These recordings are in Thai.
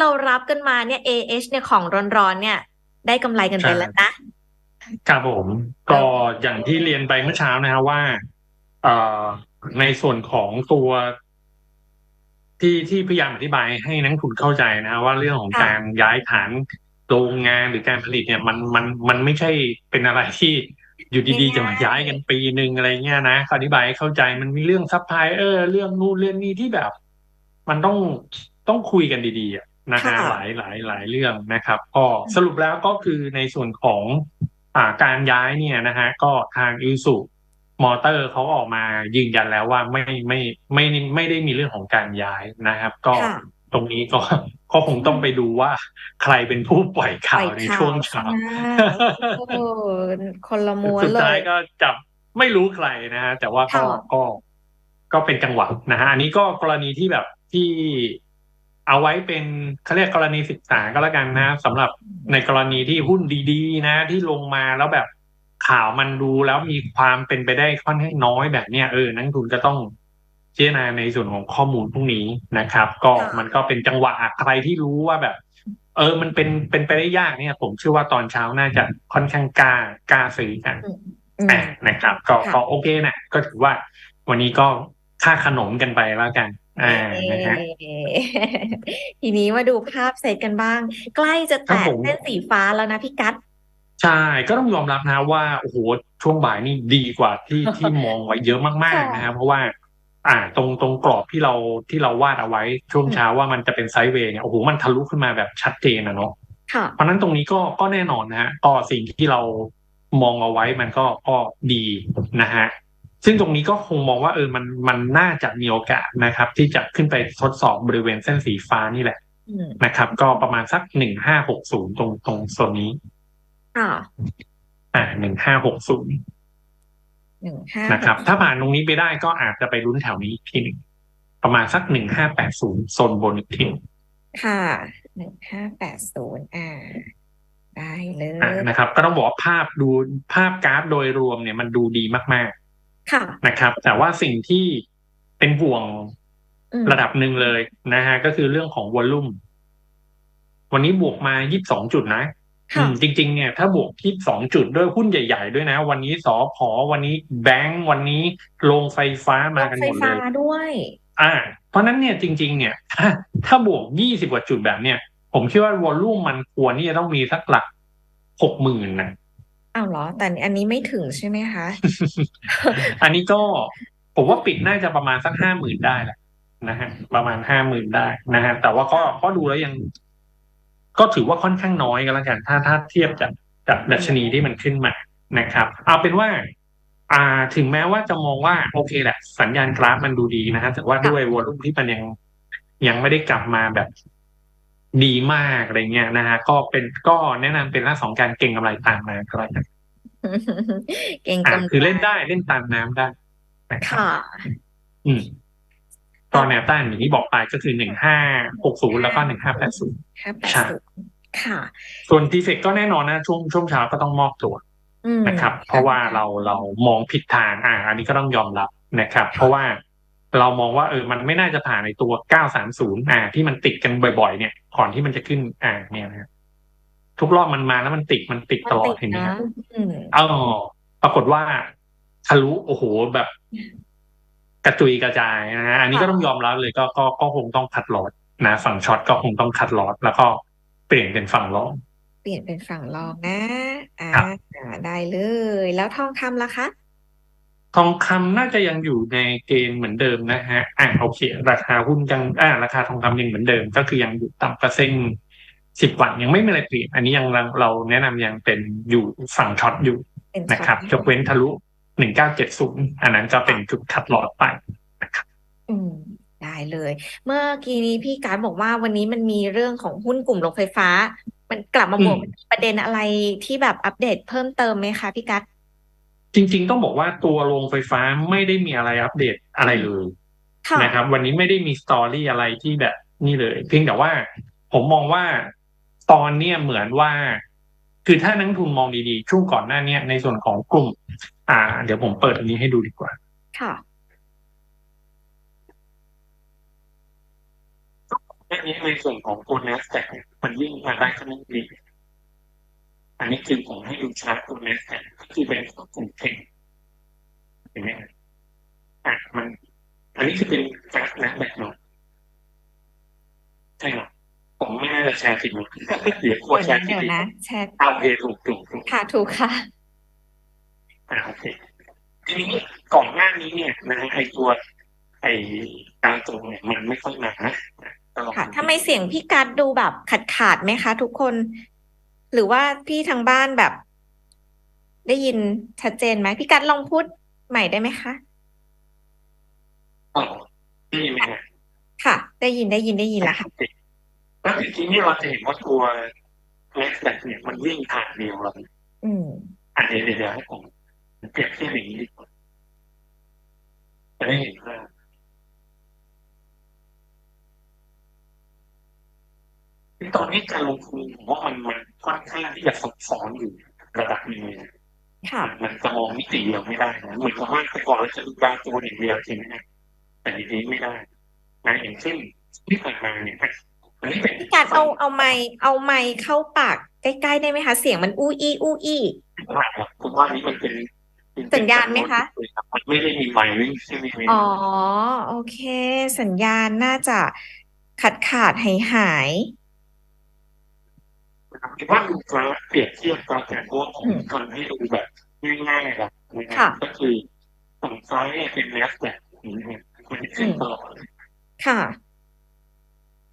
เรารับกันมาเนี่ย AH เนี่ยของร้อนๆเนี่ย ได้กำไรกันไปใช่แล้วนะครับผมก็อย่างที่เรียนไปเมื่อเช้านะครับว่าเอ่อในส่วนของตัวที่ที่พยายามอธิบายให้นักลงทุนเข้าใจนะว่าเรื่องของค่ะการย้ายฐานโรงงานหรือการผลิตเนี่ยมันมันมันไม่ใช่เป็นอะไรที่อยู่ดีๆจะมาย้ายกันปีหนึ่งอะไรเงี้ยนะอธิบายให้เข้าใจมันมีเรื่องซัพพลายเออร์เรื่องนู่นเรื่องนี้ที่แบบ มันต้องต้องคุยกันดีๆอะ นะฮะค่ะหลายหลายหลายเรื่องนะครับ ก็สรุปแล้วก็คือในส่วนของอ่าการย้ายเนี่ยนะฮะก็ทางอิสุมอเตอร์เขาออกมายืนยันแล้วว่าไม่ไม่ไม่ไม่ไม่ได้มีเรื่องของการย้ายนะครับ ก็ค่ะตรงนี้ก็ก็คงต้องไปดูว่าใครเป็นผู้ปล่อยข่าวในช่วงเช้าใช่โอ้โหคนละม้วนสุดเลท้ายยก็จับไม่รู้ใครนะฮะแต่ว่าก็ค่ะก็ก็เป็นจังหวะนะฮะอันนี้ก็กรณีที่แบบที่ เอาไว้เป็นเขาเรียกกรณีศึกษาก็แล้วกันนะสำหรับในกรณีที่หุ้นดีๆ นะ ที่ลงมาแล้วแบบข่าวมันดูแล้วมีความเป็นไปได้ค่อนข้างน้อยแบบเนี้ยเออนักลงทุนก็ต้องพิจารณาในส่วนของข้อมูลพวกนี้นะครับ ก็ค่ะมันก็เป็นจังหวะใครที่รู้ว่าแบบ เออ มันเป็นเป็นไปได้ยากเนี่ย ผมเชื่อว่าตอนเช้าน่าจะค่อนข้างกล้ากล้าซื้อกันอืมอืมอ่านะครับ ก็ค่ะก็โอเคนะก็ถือว่า วันนี้ก็ค่าขนมกันไปแล้วกันอ่านะฮะ เอ่อ ทีนี้มาดูภาพเซตกันบ้าง ใกล้จะครัแตะบผมเส้นสีฟ้าแล้วนะพี่กัดใช่ ก็ต้องยอมรับนะว่า โอ้โหช่วงบ่ายนี่ดีกว่าที่ ที่มองไว้เยอะมากๆ นะครับเพราะว่า อ่า ตรง ตรงกรอบที่เรา ที่เราวาดเอาไว้ช่วงเช้าว่า มันจะเป็นไซด์เวย์เนี่ย โอ้โหมันทะลุขึ้นมาแบบชัดเจนนะเนาะ ค่ะ เพราะฉะนั้นตรงนี้ก็ ก็แน่นอนนะฮะก็สิ่งที่เรามองเอาไว้มันก็ ก็ดีนะฮะ ซึ่งตรงนี้ก็คงมองว่าเออมันมันน่าจะมีโอกาสนะครับ ที่จะขึ้นไปทดสอบบริเวณเส้นสีฟ้านี่แหละอืมนะครับ ก็ประมาณสักหนึ่งห้าหกศูนย์ตรงตรงโซนนี้ค่ะอ่าหนึ่งห้าหกศูนย์หนึ่งห้านะครับ ถ้าผ่านตรงนี้ไปได้ก็อาจจะไปลุ้นแถวนี้อีกทีหนึ่งประมาณสักหนึ่งห้าแปดศูนย์โซนบนอีกทีหนึ่งค่ะหนึ่งห้าแปดศูนย์อ่าได้เลอ่ายนะครับ ก็ต้องบอกว่าภาพดูภาพกราฟโดยรวมเนี่ยมันดูดีมาก ค่ะๆนะครับ แต่ว่าสิ่งที่เป็นห่วงอืมระดับหนึ่งเลยนะฮะก็คือเรื่องของวอลลุ่มวันนี้บวกมายี่สิบสองจุดนะอืค่ะมจริง ๆ เนี่ยถ้าบวกที่สองจุดด้วยหุ้นใหญ่ ๆ ด้วยนะ วันนี้สอพอวันนี้แบงก์วันนี้โรงไฟฟ้ามากันไฟหมดเลฟ้ายด้วย อ่า เพราะฉะนั้นเนี่ยจริง ๆ เนี่ย ถ้าถ้าบวกยี่สิบกว่าจุดแบบเนี่ย ผมคิดว่าวอลลุ่มมันควรที่จะต้องมีสักหลักหกหมื่นนะ อ้าวเหรอ แต่อันนี้ไม่ถึงใช่ไหมคะ อันนี้ก็ผมว่าปิดน่าจะประมาณสักห้าหมื่นได้แหละนะฮะประมาณห้าหมื่นได้นะฮะแต่ว่าก็ก็ดูแล้วยัง ก็ถือว่าค่อนข้างน้อยกันแล้วกัน ถ้าถ้าเทียบจากจากดัชนีที่มันขึ้นมานะครับ เอาเป็นว่า อ่าถึงแม้ว่าจะมองว่า โอเคแหละ สัญญาณกราฟมันดูดีนะฮะแต่ว่าด้วยวอลุ่มที่มันยังยังไม่ได้กลับมาแบบ ดีมากอะไรเงี้ยนะฮะก็เป็นก็แนะนำเป็นลักษณะของการเก็งกำไรตามมาก็แล้วกันเก่งอ่ากำไรคือเล่นได้เล่นตามน้ำได้นะครับค่ะ อืมก็แนวต้านอย่างที่บอกไปก็คือหนึ่งห้าหกศูนย์แล้วก็หนึ่งห้าแปดศูนย์ห้าแปดใช่ศูนย์ค่ะ ส่วนทีเฟกก็แน่นอนนะ ช่วงช่วงเช้าก็ต้องมอบตัวอืมนะครับ เพราะว่าเราเรามองผิดทางอ่า อันนี้ก็ต้องยอมรับนะครับ เพราะว่า เรามองว่าเออมันไม่น่าจะผ่านในตัว 930 อ่า ที่มันติดกันบ่อยๆ เนี่ยก่อนที่มันจะขึ้นอ่าเนี่ยนะทุกรอบมันมาแล้วมันติดมันติดตลอดมันติเห็นไหมนะครับอืมอ๋อปรากฏว่าทะลุโอ้โหแบบกระจุยกระจายนะฮะอันนี้ก็ต้องยอมรับเลยก็ก็ก็คงต้องคัดลอตนะฝั่งช็อตก็คงต้องคัดลอตแล้วก็เปลี่ยนเป็นฝั่งลอง เปลี่ยนเป็นฝั่งรองนะ อ่าครับอ่าได้เลย แล้วทองคำล่ะคะ ทองคำน่าจะยังอยู่ในเกณฑ์เหมือนเดิมนะฮะอ่าโอเค ราคาหุ้นยังอ่าราคาทองคำยังเหมือนเดิม ก็คือยังอยู่ต่ำกว่าเส้นสิบวันยังไม่มีอะไรเปลี่ยนอันนี้ยังเราเราแนะนำยังเป็นอยู่ฝั่งช็อตอยู่เป็นนะครับช็ยอตกเว้นทะลุหนึ่งเก้าเจ็ดศูนย์อันนั้นก็เป็นจุดคัดลอตไปอืมได้เลย เมื่อกี้นี้พี่การดบอกว่าวันนี้มันมีเรื่องของหุ้นกลุ่มโรงไฟฟ้า มันกลับมาบวกอืมมีประเด็นอะไรที่แบบอัปเดตเพิ่มเติมไหมคะพี่กัด จริง ๆ ต้องบอกว่าตัวโรงไฟฟ้าไม่ได้มีอะไรอัปเดตอะไรเลยค่ะนะครับ วันนี้ไม่ได้มีสตอรี่อะไรที่แบบนี่เลย เพียงแต่ว่าผมมองว่าตอนเนี้ยเหมือนว่า คือถ้านักลงทุนมองดีๆ ช่วงก่อนหน้าเนี้ยในส่วนของกลุ่ม อ่า เดี๋ยวผมเปิดอันนี้ให้ดูดีกว่า ค่ะอันนี้ในส่วนของตัว NASDAQ เนี่ยมันวิ่งมาได้ค่อนข้างดีอัน นี้คือผมให้ดูชาร์ตตัว NASDAQ ก็คือเป็นของกลุ่มเทคเห็นไหมครับอะมัน อันนี้คือเป็นกราฟ NASDAQ เนาะใช่เหรอผมไม่น่าจะแชร์ผิดหรอกเดี๋ยวควรเดี๋ยวแชนะร์ผิดเดี๋ยวอีกนะแชร์เอาโอเคถูกถูกถูกค่ะถูกค่ะอ่าโอเคทีนี้ก่อนหน้านี้เนี่ยนะฮะไอตัวไอดาวโจนส์เนี่ยมันไม่ค่อยมานะก็ลองค่ะดูทำไมเสียงพี่กัดดูแบบขาดขาดไหมคะทุกคน หรือว่าพี่ทางบ้านแบบ ได้ยินชัดเจนไหมพี่กัดลองพูดใหม่ได้ไหมคะอ๋อนี่ไหมฮะค่ะ ได้ยินได้ยินได้ยินแล้วค่ะโอเคแล้วทีนี้เราจะเห็นว่าตัว NASDAQ เนี่ยมันวิ่งทางเดียวเราอืมอะเดี๋ยวเดี๋ยวเดี๋ยวให้ผมเปรียบเทียบอย่างนี้ดีกว่าจะได้เห็นภาพตอ นนี้การลงทุนผมว่ามันมันค่อนข้างที่จะซับซ้อนอยู่ระดับหนึงเลยนะค่ะมันจะมองมิติเดียวไม่ได้นะเหมือนกับว่าแต่ก่อนเราจะดูดาวโจนส์อย่างเดียวใช่ไหมฮะแต่ทีนี้ไม่ได้นะอย่างเช่นที่ผ่านมาเนี่ยอันนี้เป็นพี่กัดเอาเอาไมค์เอาไมค์เข้าปากใกล้ๆได้ไหมคะ เสียงมันอู้อี้อู้อี้ผ่านครับผมว่านี้มันเป็นสัญญาณไหมคะมันไม่ได้มีไมค์วิ่งใช่ไหมครับอ๋อโอเค สัญญาณน่าจะขาดขาดหายหาย คิดว่าดูกราฟเปรียบเทียบกราฟแต่พวกผมอืมทำให้ดูแบบง่ายๆแบบนะครัค่ะบก็คือฝั่งซ้ายเนี่ยเป็นแนสแบบนี้เนี่ยมันขึ้นตลอดค่ะ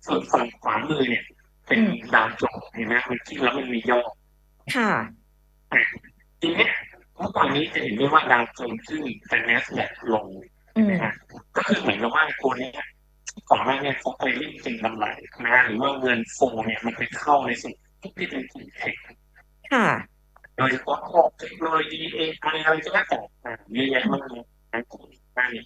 ส่วนฝั่งขวามือเนี่ย เป็นอืมดาวโจนส์เห็นไหมมันขึ้นแล้วมันมีย่อค่ะทีเนี้ยเมื่อก่อนนี้จะเห็นได้ว่าดาวโจนส์ขึ้นแต่แนสแบบลงอืมนะฮะก็คือเหมือนกับว่าตัวเนี้ยก่อนหน้าเนี้เขาไปเล่นเป็นกำไรนะหรือว่าเงินโฟเนี่ยมันไปเข้าในสิ่ง ที่เป็นกลุ่มเทคค่ะ โดยเฉพาะพวกเทคโนโลยีเอไออะไรก็แล้วแต่อ่าเยอะแยะมากมายนะกลุ่มหน้านี้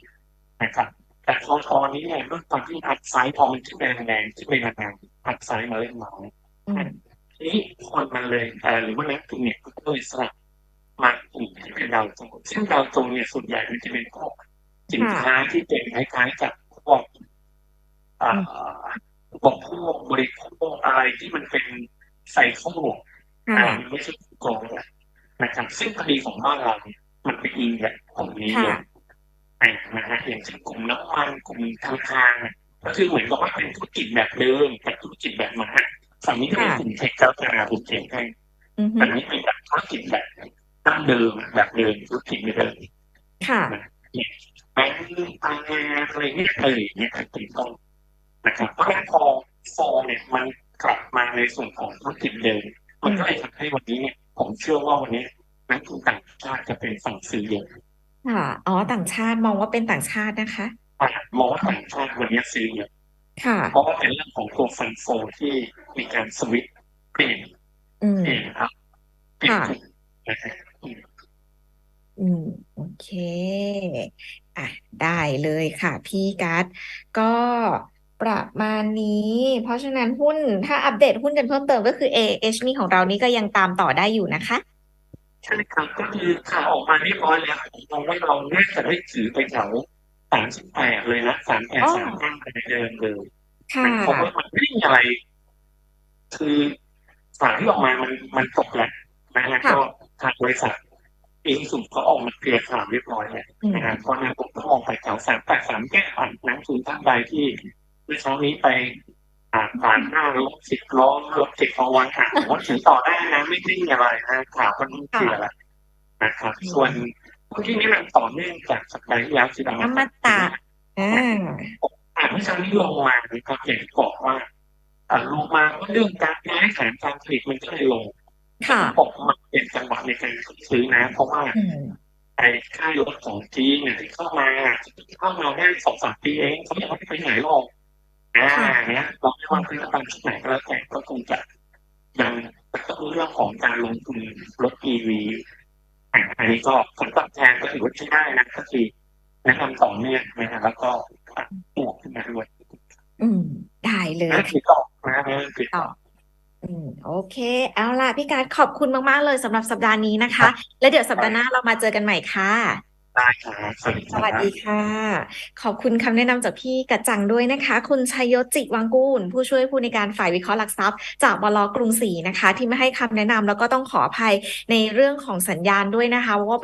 นะครับ แต่พอตอนนี้เนี่ยด้วยความที่อัพไซด์พอมันขึ้นไปแรงๆขึ้นไปนานๆอัพไซด์มาเล่นเมาส์อืมทีนี้คนมันเลยเอ่อหรือว่านักทุนเนี่ยก็เลยสลับมากลุ่มที่เป็นดาวโจนส์ซึ่งดาวโจนส์เนี่ยส่วนใหญ่มันจะเป็นพวกสินค้าที่เป็นคล้ายๆกับพวกอ่าบกพวกบริโภคอะไรที่มันเป็น ไซเคิลค่ะอ่ามันไม่ใช่โกงนะครับ ซึ่งคดีของบ้านเราเนี่ยมันไปอิงแบบกลุ่มนี้เยอะอ่านะฮะอย่างเช่นกลุ่มน้ำมันกลุ่มธนาคารเนี่ยก็คือเหมือนกับว่าเป็นธุรกิจแบบเดิมกับธุรกิจแบบใหม่ฝั่งนี้ก็เป็นกลุ่มเทคแล้วจะมาผมเทคให้อือฮึฝั่งนี้เป็นแบบธุรกิจแบบดั้งเดิมแบบเดิมธุรกิจเดิมค่ะแบงก์พลังงานอะไรเนี่ยเอออย่างเงี้ยเป็นต้นนะครับเพราะฉะนั้นพอฟอร์เนี่ยมัน กลับมาในส่วนของธุรกิจเดิมมันก็เลยทำให้วันนี้เนี่ยผมเชื่อว่าวันนี้นักทุนต่างชาติจะเป็นฝั่งซื้อเยอะค่ะอ๋อต่างชาติมองว่าเป็นต่างชาตินะคะอะมองว่าต่างชาติวันนี้ซื้อเยอะค่ะเพราะว่าเป็นเรื่องของตัวฟันโฟที่มีการสวิตช์เปลี่ยนอืมเปลี่ยนครับเปลี่ยนค่ะกลุ่มนะฮะอืมโอเค อะ ได้เลยค่ะพี่กัสก็ ประมาณนี้ เพราะฉะนั้นหุ้นถ้าอัปเดตหุ้นกันเพิ่มเติมก็คือ AH นี่ของเรานี่ก็ยังตามต่อได้อยู่นะคะ ใช่ครับก็คือข่าวออกมาเรียบร้อยแล้วผมมองว่าเราน่าจะได้ถือไปแถวสามสิบแปดเลยนะสามแปดอ๋อสามห้าไปเดินเลยค่ะเพราะว่ามันไม่มีอะไร คือข่าวที่ออกมามันมันตกแล้วนะฮะค่ะก็ทางบริษัทเองสุดเขาออกมาเคลียร์ข่าวเรียบร้อยแล้วอืมนะฮะเพราะนั้นผมก็มองไปแถวสามแปดสามแก้ผ่านนักทุนท่านใดที่ เมื่อเช้านี้ไปอ่าผ่านหน้าลบสิบล้อลบสิบพอวันอะผมว่าถือต่อได้นะไม่ได้มีอะไรนะข่าวก็ต้องเคลียร์แล้วนะครับส่วนผู้ที่แนะนำต่อเนื่องจากสัปดาห์ที่แล้วคืออมตะอ่าอ่าเมื่อเช้านี้ลงมานะครับอย่างที่บอกว่าอ่าลงมาว่าเรื่องการย้ายฐานการผลิตมันก็เลยลงค่ะบอกมันเป็นจังหวะในการซื้อนะ เพราะว่าอืมไอ้ค่ายรถของจีนเนี่ยที่เข้ามาเข้ามาได้สองสามปีเองเขาไม่เอาไปไหนหรอก อ่าค่ะเนี่ยเราไม่ว่าซื้อตามที่ไหนก็แล้วแต่ก็คงจะยังก็เรื่องของการลงทุนรถ EV อ่าอันนี้ก็ผลตอบแทนก็ถือว่าใช้ได้นะก็คือแนะนำต่อเนื่องนะฮะแล้วก็บวกขึ้นมาด้วยอืม ได้เลยนั่นค่ะคือต่อนะนั่นคือต่ออืมโอเค เอาล่ะพี่การขอบคุณมาก ๆ เลยสำหรับสัปดาห์นี้นะคะ แล้วเดี๋ยวสัปดาห์หน้าเรามาเจอกันใหม่ค่ะ ได้ครับสวัสดีสครัวัสดีบค่ะ ขอบคุณคำแนะนำจากพี่กระจังด้วยนะคะ คุณชัยยศจิวังกูล ผู้ช่วยผู้ในวยการฝ่ายวิเคราะห์หลักทรัพย์ จากบลกรุงศรีนะคะ ที่มาให้คำแนะนำแล้วก็ต้องขออภัยในเรื่องของสัญญาณด้วยนะคะว่า